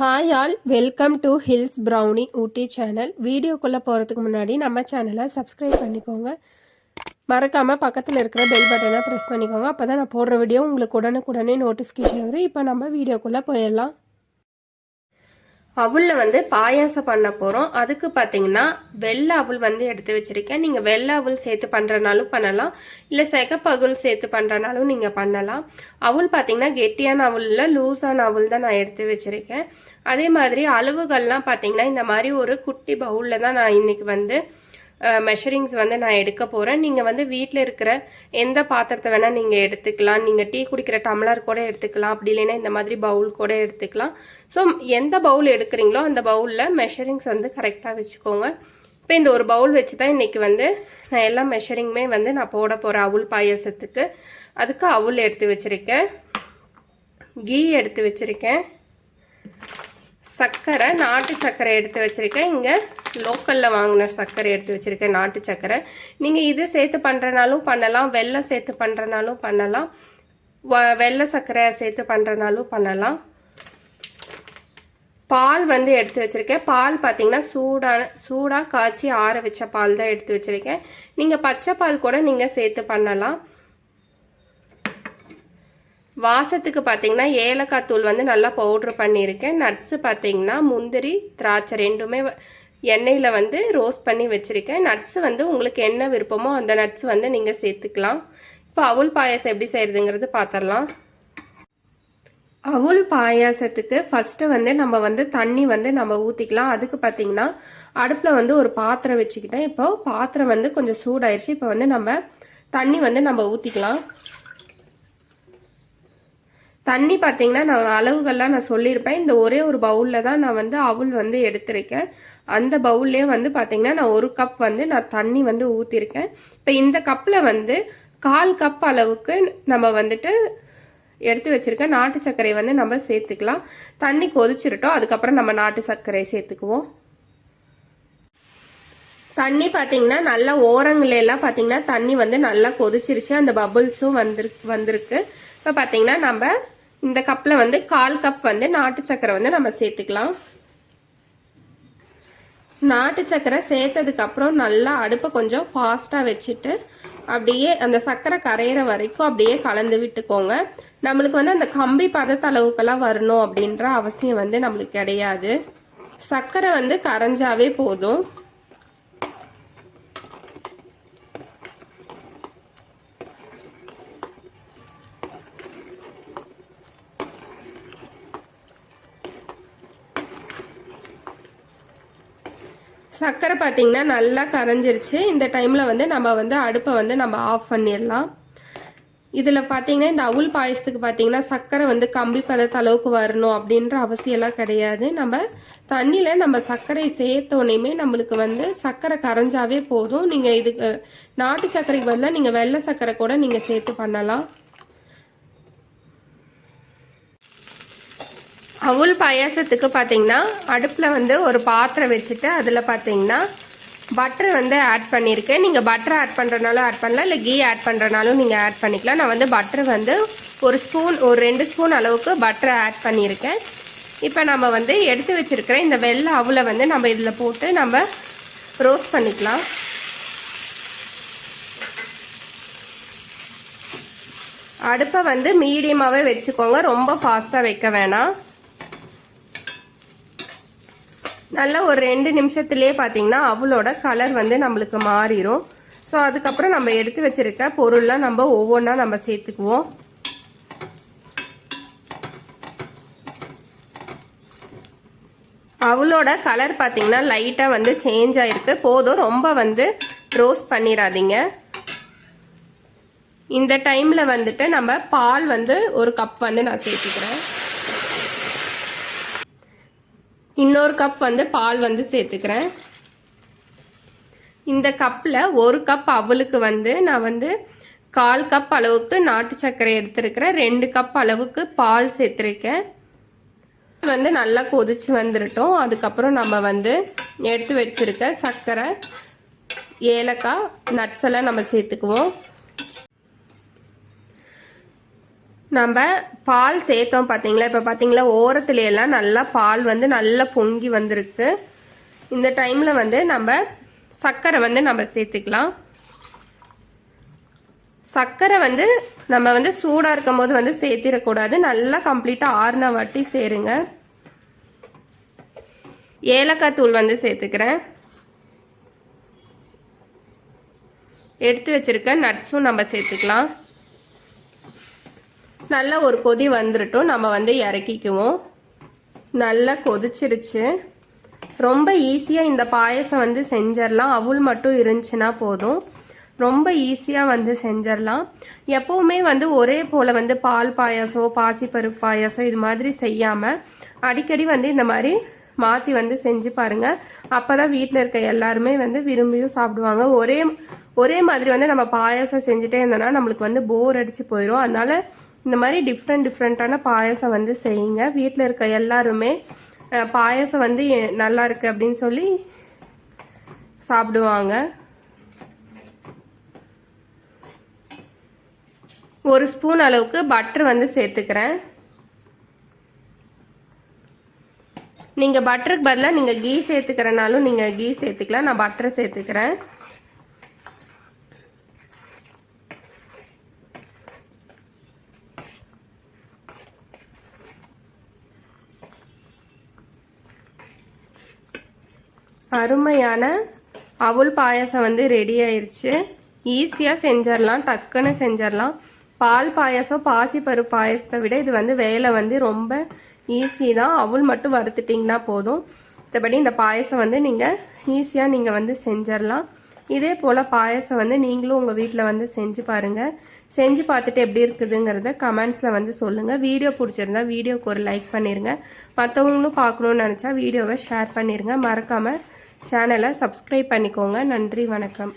Hi all welcome to hills brownie Ooty channel வீடியோக்குள்ளே போகிறதுக்கு முன்னாடி நம்ம சேனலை சப்ஸ்கிரைப் பண்ணிக்கோங்க. மறக்காமல் பக்கத்தில் இருக்கிற பெல் பட்டனை ப்ரெஸ் பண்ணிக்கோங்க. அப்போ தான் நான் போடுற வீடியோ உங்களுக்கு உடனுக்குடனே நோட்டிஃபிகேஷன் வரும். இப்போ நம்ம வீடியோக்குள்ளே போயிடலாம். அவுளில் வந்து பாயாசம் பண்ண போகிறோம் அதுக்கு பார்த்தீங்கன்னா வெள்ளை அவுள் வந்து எடுத்து வச்சுருக்கேன். நீங்கள் வெள்ளை அவுள் சேர்த்து பண்ணுறனாலும் பண்ணலாம். இல்லை செகப்பகுள் சேர்த்து பண்ணுறனாலும் நீங்கள் பண்ணலாம். அவுள் பார்த்தீங்கன்னா கெட்டியான அவுளில் லூஸான அவுள் தான் நான் எடுத்து வச்சுருக்கேன். அதே மாதிரி அளவுகள்லாம் பார்த்தீங்கன்னா இந்த மாதிரி ஒரு குட்டி பவுலில் தான் நான் இன்றைக்கி வந்து மெஷரிங்ஸ் வந்து நான் எடுக்க போகிறேன் நீங்கள் வந்து வீட்டில் இருக்கிற எந்த பாத்திரத்தை வேணால் நீங்கள் எடுத்துக்கலாம். நீங்கள் டீ குடிக்கிற டம்ளர் கூட எடுத்துக்கலாம். அப்படி இல்லைன்னா இந்த மாதிரி பவுல் கூட எடுத்துக்கலாம். ஸோ எந்த பவுல் எடுக்கிறீங்களோ அந்த பவுலில் மெஷரிங்ஸ் வந்து கரெக்டாக வச்சுக்கோங்க. இப்போ இந்த ஒரு பவுல் வச்சு தான் இன்றைக்கி வந்து நான் எல்லா மெஷரிங்குமே வந்து நான் போட போகிறேன் அவுள் பாயசத்துக்கு. அதுக்கு அவுள் எடுத்து வச்சுருக்கேன். கீ எடுத்து வச்சுருக்கேன். சர்க்கரை நாட்டு சர்க்கரை எடுத்து வச்சுருக்கேன். இங்கே லோக்கலில் வாங்கின சர்க்கரை எடுத்து வச்சுருக்கேன் நாட்டு சர்க்கரை நீங்கள் இது சேர்த்து பண்ணுறனாலும் பண்ணலாம் வெள்ளம் சேர்த்து பண்ணுறனாலும் பண்ணலாம் வ வெள்ளை சர்க்கரை சேர்த்து பண்ணுறனாலும் பண்ணலாம். பால் வந்து எடுத்து வச்சுருக்கேன். பால் பார்த்தீங்கன்னா சூடான சூடாக காய்ச்சி ஆற வச்ச பால் தான் எடுத்து வச்சுருக்கேன். நீங்கள் பச்சை பால் கூட நீங்கள் சேர்த்து பண்ணலாம். வாசத்துக்கு பார்த்தீங்கன்னா ஏலக்காய் தூள் வந்து நல்லா பவுட்ரு பண்ணியிருக்கேன். நட்ஸு பார்த்தீங்கன்னா முந்திரி திராட்சை ரெண்டுமே எண்ணெயில் வந்து ரோஸ்ட் பண்ணி வச்சுருக்கேன். நட்ஸு வந்து உங்களுக்கு என்ன விருப்பமோ அந்த நட்ஸ் வந்து நீங்கள் சேர்த்துக்கலாம். இப்போ அவுல் பாயாசம் எப்படி செய்கிறதுங்கிறது பார்த்துடலாம் அவுல் பாயாசத்துக்கு ஃபஸ்ட்டு வந்து நம்ம வந்து தண்ணி வந்து நம்ம ஊற்றிக்கலாம் அதுக்கு பார்த்தீங்கன்னா அடுப்பில் வந்து ஒரு பாத்திரம் வச்சுக்கிட்டேன். இப்போ பாத்திரம் வந்து கொஞ்சம் சூடாயிருச்சு. இப்போ வந்து நம்ம தண்ணி வந்து நம்ம ஊற்றிக்கலாம் தண்ணி பார்த்தீங்கன்னா நான் அளவுகள்லாம் நான் சொல்லியிருப்பேன். இந்த ஒரே ஒரு பவுலில் தான் நான் வந்து அவுள் வந்து எடுத்திருக்கேன். அந்த பவுல்லே வந்து பார்த்தீங்கன்னா நான் ஒரு கப் வந்து நான் தண்ணி வந்து ஊற்றிருக்கேன் இப்போ இந்த கப்பில் வந்து கால் கப் அளவுக்கு நம்ம வந்துட்டு எடுத்து வச்சுருக்கேன் நாட்டு சர்க்கரை வந்து நம்ம சேர்த்துக்கலாம். தண்ணி கொதிச்சிருட்டோம். அதுக்கப்புறம் நம்ம நாட்டு சர்க்கரை சேர்த்துக்குவோம். தண்ணி பார்த்தீங்கன்னா நல்லா ஓரங்களெல்லாம் பார்த்தீங்கன்னா தண்ணி வந்து நல்லா கொதிச்சிருச்சு. அந்த பபுள்ஸும் வந்துரு வந்திருக்கு. இப்போ பார்த்தீங்கன்னா நம்ம இந்த கப்பில் வந்து கால் கப் வந்து நாட்டு சக்கரை வந்து நம்ம சேர்த்துக்கலாம். நாட்டு சக்கரை சேர்த்ததுக்கப்புறம் நல்லா அடுப்பை கொஞ்சம் ஃபாஸ்ட்டாக வச்சுட்டு அப்படியே அந்த சக்கரை கரையிற வரைக்கும் அப்படியே கலந்து விட்டுக்கோங்க. நம்மளுக்கு வந்து அந்த கம்பி பதத்த அளவுக்கெல்லாம் வரணும் அப்படின்ற அவசியம் வந்து நம்மளுக்கு கிடையாது. சர்க்கரை வந்து கரைஞ்சாவே போதும். சர்க்கரை பார்த்திங்கன்னா நல்லா கரைஞ்சிருச்சு. இந்த டைமில் வந்து நம்ம வந்து அடுப்பை வந்து நம்ம ஆஃப் பண்ணிடலாம். இதில் பார்த்தீங்கன்னா இந்த அவுள் பாயசத்துக்கு பார்த்தீங்கன்னா சர்க்கரை வந்து கம்பி பதத்த அளவுக்கு வரணும் அப்படின்ற அவசியம்லாம் கிடையாது. நம்ம தண்ணியில் நம்ம சர்க்கரை சேர்த்தோனையுமே நம்மளுக்கு வந்து சர்க்கரை கரைஞ்சாவே போதும். நீங்கள் இதுக்கு நாட்டு சர்க்கரைக்கு பதிலாக நீங்கள் வெள்ளை சர்க்கரை கூட நீங்கள் சேர்த்து பண்ணலாம். அவுள் பாயாசத்துக்கு பார்த்தீங்கன்னா அடுப்பில் வந்து ஒரு பாத்திரம் வச்சுட்டு அதில் பார்த்தீங்கன்னா பட்டர் வந்து ஆட் பண்ணியிருக்கேன். நீங்கள் பட்டர் ஆட் பண்ணுறனாலும் ஆட் பண்ணலாம் இல்லை கீ ஆட் பண்ணுறனாலும் நீங்கள் ஆட் பண்ணிக்கலாம். நான் வந்து பட்டர் வந்து ஒரு ஸ்பூன் ஒரு ரெண்டு ஸ்பூன் அளவுக்கு பட்டரை ஆட் பண்ணியிருக்கேன். இப்போ நம்ம வந்து எடுத்து வச்சுருக்கிற இந்த வெள்ளை அவுளை வந்து நம்ம இதில் போட்டு நம்ம ரோஸ்ட் பண்ணிக்கலாம். அடுப்பை வந்து மீடியமாகவே வச்சுக்கோங்க. ரொம்ப ஃபாஸ்ட்டாக வைக்க வேணாம். நல்லா ஒரு ரெண்டு நிமிஷத்துலேயே பார்த்தீங்கன்னா அவளோட கலர் வந்து நம்மளுக்கு மாறிடும் ஸோ அதுக்கப்புறம் நம்ம எடுத்து வச்சுருக்க பொருள்லாம் நம்ம ஒவ்வொன்றா நம்ம சேர்த்துக்குவோம். அவளோட கலர் பார்த்தீங்கன்னா லைட்டாக வந்து சேஞ்ச் ஆகிருக்கு போதும் ரொம்ப வந்து ரோஸ்ட் பண்ணிடாதீங்க இந்த டைமில் வந்துட்டு நம்ம பால் வந்து ஒரு கப் வந்து நான் சேர்த்துக்கிறேன். இன்னொரு கப் வந்து பால் வந்து சேர்த்துக்கிறேன். இந்த கப்பில் ஒரு கப் அவளுக்கு வந்து நான் வந்து கால் கப் அளவுக்கு நாட்டு சர்க்கரை எடுத்துருக்கிறேன். ரெண்டு கப் அளவுக்கு பால் சேர்த்துருக்கேன். வந்து நல்லா கொதிச்சு வந்துருட்டோம். அதுக்கப்புறம் நம்ம வந்து எடுத்து வச்சுருக்க சர்க்கரை ஏலக்காய் நட்ஸ் எல்லாம் நம்ம சேர்த்துக்குவோம். நம்ம பால் சேர்த்தோம் பார்த்தீங்களா இப்போ பார்த்தீங்களா ஓரத்துலையெல்லாம் நல்லா பால் வந்து நல்லா பொங்கி வந்திருக்கு. இந்த டைமில் வந்து நம்ம சர்க்கரை வந்து நம்ம சேர்த்துக்கலாம். சர்க்கரை வந்து நம்ம வந்து சூடாக இருக்கும் போது வந்து சேர்த்திடக்கூடாது. நல்லா கம்ப்ளீட்டாக ஆறுன வாட்டி சேருங்க. ஏலக்காய் தூள் வந்து சேர்த்துக்கிறேன். எடுத்து வச்சுருக்க நட்ஸும் நம்ம சேர்த்துக்கலாம். நல்லா ஒரு கொதி வந்துடட்டும் நம்ம வந்து இறக்கிக்குவோம். நல்லா கொதிச்சிருச்சு. ரொம்ப ஈஸியாக இந்த பாயசம் வந்து செஞ்சிடலாம் அவுள் மட்டும் இருந்துச்சுன்னா போதும். ரொம்ப ஈஸியாக வந்து செஞ்சிடலாம் எப்போவுமே வந்து ஒரே போல் வந்து பால் பாயாசம் பாசிப்பருப்பு பாயாசம் இது மாதிரி செய்யாமல் அடிக்கடி வந்து இந்த மாதிரி மாற்றி வந்து செஞ்சு பாருங்கள் அப்போ தான் வீட்டில் இருக்க எல்லாருமே வந்து விரும்பியும் சாப்பிடுவாங்க. ஒரே ஒரே மாதிரி வந்து நம்ம பாயாசம் செஞ்சுட்டே இருந்தோம்னா நம்மளுக்கு வந்து போர் அடித்து போயிடும் அதனால் இந்த மாதிரி டிஃப்ரெண்ட் டிஃப்ரெண்ட்டான பாயசம் வந்து செய்யுங்க. வீட்டில் இருக்க எல்லாருமே பாயசம் வந்து நல்லா இருக்கு அப்படின்னு சொல்லி சாப்பிடுவாங்க. ஒரு ஸ்பூன் அளவுக்கு பட்டர் வந்து சேர்த்துக்கிறேன். நீங்கள் பட்டருக்கு பதிலாக நீங்கள் கீ சேர்த்துக்கிறனாலும் நீங்கள் கீ சேர்த்துக்கலாம். நான் பட்டரை சேர்த்துக்கிறேன். அருமையான அவுள் பாயசம் வந்து ரெடி ஆயிடுச்சு ஈஸியாக செஞ்சிடலாம் டக்குன்னு செஞ்சிடலாம் பால் பாயாசம் பாசிப்பருப்பு பாயசத்தை விட இது வந்து வேலை வந்து ரொம்ப ஈஸி தான். அவுள் மட்டும் வறுத்துட்டிங்கன்னா போதும். மற்றபடி இந்த பாயாசம் வந்து நீங்கள் ஈஸியாக நீங்கள் வந்து செஞ்சிடலாம் இதே போல் பாயசம் வந்து நீங்களும் உங்கள் வீட்டில் வந்து செஞ்சு பாருங்கள் செஞ்சு பார்த்துட்டு எப்படி இருக்குதுங்கிறத கமெண்ட்ஸில் வந்து சொல்லுங்கள் வீடியோ பிடிச்சிருந்தா வீடியோக்கு ஒரு லைக் பண்ணிடுங்க மற்றவங்களும் பார்க்கணுன்னு நினச்சா வீடியோவை ஷேர் பண்ணிடுங்க மறக்காமல் சேனலை சப்ஸ்கிரைப் பண்ணிக்கோங்க. நன்றி வணக்கம்.